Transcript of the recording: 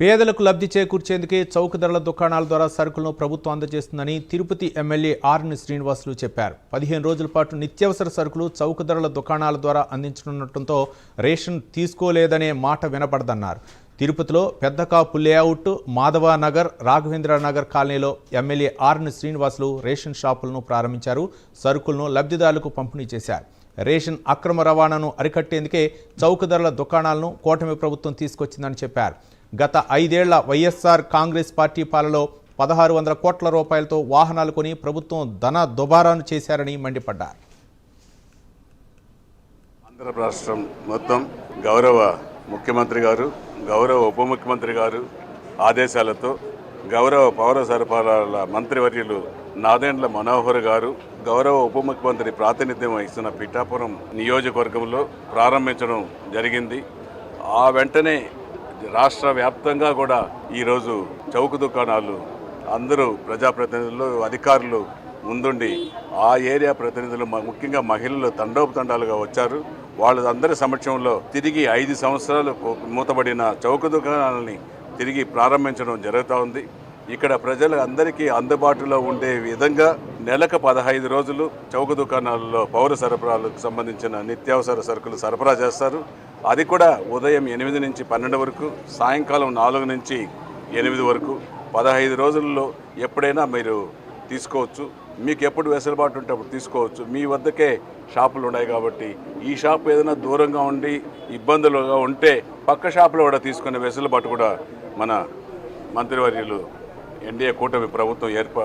పేదలకు లబ్ధి చేకూర్చేందుకే చౌక ధరల దుకాణాల ద్వారా సరుకులను ప్రభుత్వం అందజేస్తుందని తిరుపతి ఎమ్మెల్యే ఆర్ని శ్రీనివాసులు చెప్పారు. పదిహేను రోజుల పాటు నిత్యావసర సరుకులు చౌక ధరల దుకాణాల ద్వారా అందించనుండటంతో రేషన్ తీసుకోలేదనే మాట వినపడదన్నారు. తిరుపతిలో పెద్దకాపు లేఅవుట్ మాధవ నగర్ రాఘవేంద్ర నగర్ కాలనీలో ఎమ్మెల్యే ఆర్ని శ్రీనివాసులు రేషన్ షాపులను ప్రారంభించారు. సరుకులను లబ్ధిదారులకు పంపిణీ చేశారు. రేషన్ అక్రమ రవాణాను అరికట్టేందుకే చౌక ధరల దుకాణాలను కూటమి ప్రభుత్వం తీసుకొచ్చిందని చెప్పారు. గత ఐదేళ్ళ వైఎస్ఆర్ కాంగ్రెస్ పార్టీ పాలలో పదహారు వందల కోట్ల రూపాయలతో వాహనాలు కొని ప్రభుత్వం ధన దుబారాను చేశారని మండిపడ్డారు. ఆంధ్ర రాష్ట్రం మొత్తం గౌరవ ముఖ్యమంత్రి గారు గౌరవ ఉప ముఖ్యమంత్రి గారు ఆదేశాలతో గౌరవ పౌర సరఫరాల మంత్రివర్యులు నాదెండ్ల మనోహర్ గారు గౌరవ ఉప ముఖ్యమంత్రి ప్రాతినిధ్యం వహిస్తున్న పిఠాపురం నియోజకవర్గంలో ప్రారంభించడం జరిగింది. ఆ వెంటనే రాష్ట్ర వ్యాప్తంగా కూడా ఈరోజు చౌక దుకాణాలు అందరూ ప్రజాప్రతినిధులు అధికారులు ముందుండి ఆ ఏరియా ప్రతినిధులు ముఖ్యంగా మహిళలు తండోపతండాలుగా వచ్చారు. వాళ్ళందరి సమక్షంలో తిరిగి ఐదు సంవత్సరాలు మూతబడిన చౌక దుకాణాలని తిరిగి ప్రారంభించడం జరుగుతూ ఉంది. ఇక్కడ ప్రజలు అందరికీ అందుబాటులో ఉండే విధంగా నెలకు పదహైదు రోజులు చౌక దుకాణాలలో పౌర సరఫరాలకు సంబంధించిన నిత్యావసర సరుకులు సరఫరా చేస్తారు. అది కూడా ఉదయం ఎనిమిది నుంచి పన్నెండు వరకు సాయంకాలం నాలుగు నుంచి ఎనిమిది వరకు. పదహైదు రోజుల్లో ఎప్పుడైనా మీరు తీసుకోవచ్చు. మీకు ఎప్పుడు వెసులుబాటు ఉంటే అప్పుడు తీసుకోవచ్చు. మీ వద్దకే షాపులు ఉన్నాయి కాబట్టి ఈ షాప్ ఏదైనా దూరంగా ఉండి ఇబ్బందులుగా ఉంటే పక్క షాపులో కూడా తీసుకునే వెసులుబాటు కూడా మన మంత్రివర్యులు ఎన్డీఏ కూటమి ప్రభుత్వం ఏర్పా